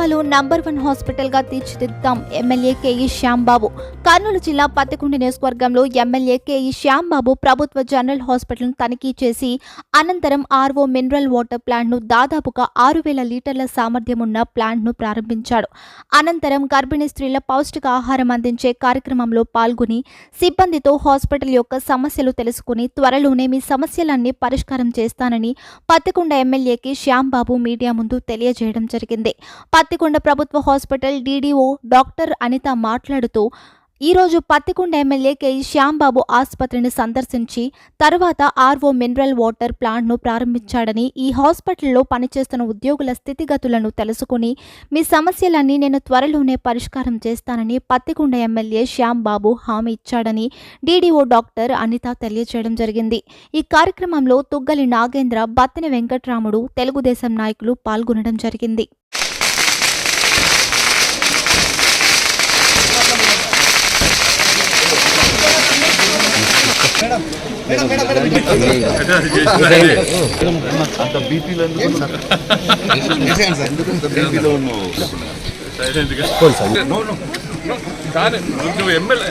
తాలూకాలో number one హాస్పిటల్గా తీర్చిదిద్దాం ఎమ్మెల్యే కేఈ శ్యాంబాబు. కర్నూలు జిల్లా పత్తికొండ నియోజకవర్గంలో ఎమ్మెల్యే కేఈ శ్యాంబాబు ప్రభుత్వ జనరల్ హాస్పిటల్ను తనిఖీ చేసి అనంతరం ఆర్వో మినరల్ వాటర్ ప్లాంట్ను దాదాపుగా ఆరు వేల లీటర్ల సామర్థ్యం ఉన్న ప్లాంట్ను ప్రారంభించాడు. అనంతరం గర్భిణీ స్త్రీల పౌష్టిక ఆహారం అందించే కార్యక్రమంలో పాల్గొని సిబ్బందితో హాస్పిటల్ యొక్క సమస్యలు తెలుసుకుని త్వరలోనే మీ సమస్యలన్నీ పరిష్కారం చేస్తానని పత్తికొండ ఎమ్మెల్యేకి శ్యాంబాబు మీడియా ముందు తెలియజేయడం జరిగింది. పత్తికొండ ప్రభుత్వ హాస్పిటల్ డీడీఓ డాక్టర్ అనిత మాట్లాడుతూ ఈరోజు పత్తికొండ ఎమ్మెల్యే కె. శ్యాంబాబు ఆసుపత్రిని సందర్శించి తర్వాత ఆర్వో మినరల్ వాటర్ ప్లాంట్ను ప్రారంభించాడని ఈ హాస్పిటల్లో పనిచేస్తున్న ఉద్యోగుల స్థితిగతులను తెలుసుకుని మీ సమస్యలన్నీ నేను త్వరలోనే పరిష్కారం చేస్తానని పత్తికొండ ఎమ్మెల్యే శ్యాంబాబు హామీ ఇచ్చాడని డీడీఓ డాక్టర్ అనిత తెలియజేయడం జరిగింది. ఈ కార్యక్రమంలో తుగ్గలి నాగేంద్ర బత్తిన వెంకట్రాముడు తెలుగుదేశం నాయకులు పాల్గొనడం జరిగింది. అంత బీపీలో బీపీలో ఉన్నావు? నువ్వు ఎమ్మెల్యే.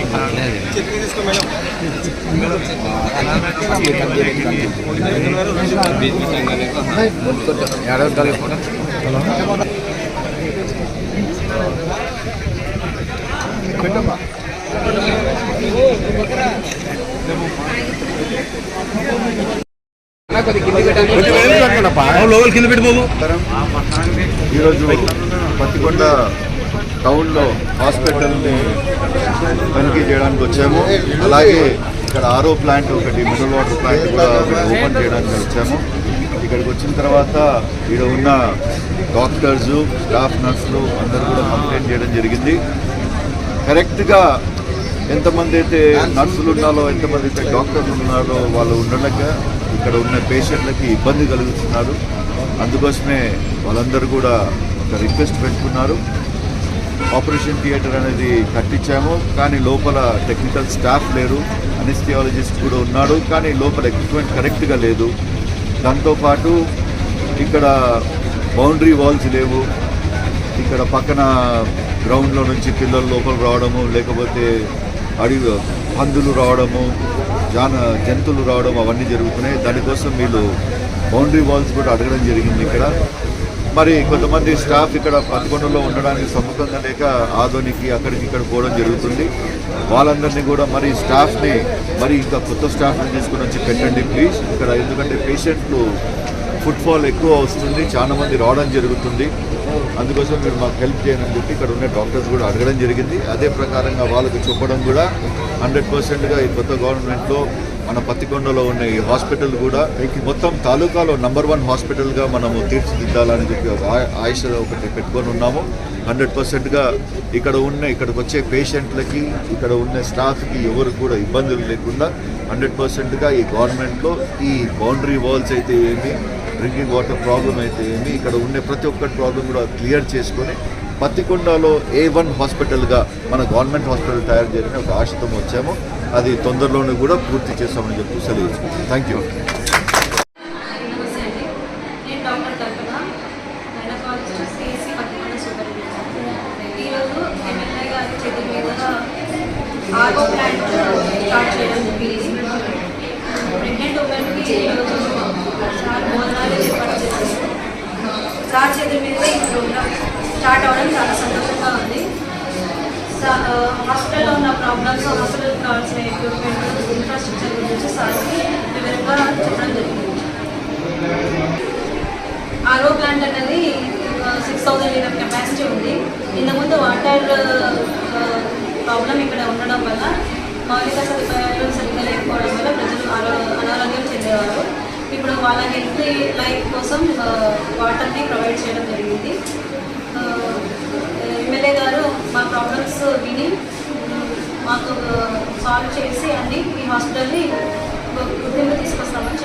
నమః అరుంధతి వశిష్ఠ యత్ర ఈరోజు పత్తికొండ టౌన్లో హాస్పిటల్ని తనిఖీ చేయడానికి వచ్చాము. అలాగే ఇక్కడ ఆరో ప్లాంట్ ఒకటి మినరల్ వాటర్ ప్లాంట్ కూడా ఓపెన్ చేయడానికి వచ్చాము. ఇక్కడికి వచ్చిన తర్వాత ఇక్కడ ఉన్న డాక్టర్స్ స్టాఫ్ నర్సులు అందరూ కూడా కంప్లైంట్ చేయడం జరిగింది. కరెక్ట్గా ఎంతమంది అయితే నర్సులు ఉన్నారో ఎంతమంది అయితే డాక్టర్లు ఉన్నారో వాళ్ళు ఉండలేక ఇక్కడ ఉన్న పేషెంట్లకి ఇబ్బంది కలుగుతున్నారు. అందుకోసమే వాళ్ళందరూ కూడా ఒక రిక్వెస్ట్ పెట్టుకున్నారు. ఆపరేషన్ థియేటర్ అనేది కట్టించాము కానీ లోపల టెక్నికల్ స్టాఫ్ లేరు అనిస్థియాలజిస్ట్ కూడా ఉన్నాడు కానీ లోపల ఎక్విప్మెంట్ కరెక్ట్గా లేదు. దాంతోపాటు ఇక్కడ బౌండరీ వాల్స్ లేవు. ఇక్కడ పక్కన గ్రౌండ్లో నుంచి పిల్లలు లోపల రావడము లేకపోతే అడవి పందులు రావడము జాన జంతువులు రావడం అవన్నీ జరుగుతున్నాయి. దానికోసం వీళ్ళు బౌండరీ వాల్స్ కూడా అడగడం జరిగింది ఇక్కడ. మరి కొంతమంది స్టాఫ్ ఇక్కడ పదకొండులో ఉండడానికి సముఖంగా లేక ఆధోనికి అక్కడికి ఇక్కడ పోవడం జరుగుతుంది. వాళ్ళందరినీ కూడా మరి స్టాఫ్ని మరి ఇంకా కొత్త స్టాఫ్ని తీసుకుని వచ్చి పెట్టండి ప్లీజ్. ఇక్కడ ఎందుకంటే పేషెంట్లు ఫుట్ఫాల్ ఎక్కువ వస్తుంది చాలా మంది రావడం జరుగుతుంది. అందుకోసం మీరు మాకు హెల్ప్ చేయనని చెప్పి ఇక్కడ ఉన్న డాక్టర్స్ కూడా అడగడం జరిగింది. అదే ప్రకారంగా వాళ్ళకి చెప్పడం కూడా హండ్రెడ్ పర్సెంట్గా ఈ కొత్త గవర్నమెంట్లో మన పత్తికొండలో ఉన్న ఈ హాస్పిటల్ కూడా మొత్తం తాలూకాలో నంబర్ వన్ హాస్పిటల్గా మనము తీర్చిదిద్దాలని చెప్పి ఒక ఆయుష ఒకటి పెట్టుకొని ఉన్నాము. హండ్రెడ్ పర్సెంట్గా ఇక్కడ ఉన్న ఇక్కడికి వచ్చే పేషెంట్లకి ఇక్కడ ఉన్న స్టాఫ్కి ఎవరు కూడా ఇబ్బందులు లేకుండా హండ్రెడ్ పర్సెంట్గా ఈ గవర్నమెంట్లో ఈ బౌండరీ వాల్స్ అయితే ఏమి డ్రింకింగ్ వాటర్ ప్రాబ్లం అయితే ఏమి ఇక్కడ ఉండే ప్రతి ఒక్కటి ప్రాబ్లం కూడా క్లియర్ చేసుకొని పత్తికొండలో ఏ వన్ హాస్పిటల్గా మన గవర్నమెంట్ హాస్పిటల్ తయారు చేయాలని ఒక ఆశతో వచ్చాము. అది తొందరలోనే కూడా పూర్తి చేస్తామని చెప్పి సెలవు thank you RO plant start చేయడం ప్రెగ్నెంట్ ఉమెన్కి సార్ భోజనాలు సార్ మీద ఈ స్టార్ట్ అవ్వడం చాలా సంతోషంగా ఉంది. హాస్పిటల్లో ఉన్న ప్రాబ్లమ్స్ హాస్పిటల్ కావాల్సిన ఎక్విప్మెంట్ ఇన్ఫ్రాస్ట్రక్చర్ గురించి సార్కి వివరంగా చెప్పడం జరిగింది. ఆరో ప్లాంట్ అనేది సిక్స్ థౌజండ్ లీటర్ కెపాసిటీ ఉంది. ఇంతకుముందు వాటర్ ప్రాబ్లం ఇక్కడ ఉండడం వల్ల మౌలిక సదుపాయాలు సరిగ్గా లేకపోవడం వల్ల ప్రజలు అనారోగ్యం చెందేవారు. ఇప్పుడు వాళ్ళ హెల్త్ లైఫ్ కోసం వాటర్ని ప్రొవైడ్ చేయడం జరిగింది ఎమ్మెల్యే గారు మా ప్రాబ్లమ్స్ మాకు సాల్వ్ చేసి అన్ని ఈ హాస్పిటల్ని గుర్తింపు తీసుకొస్తామని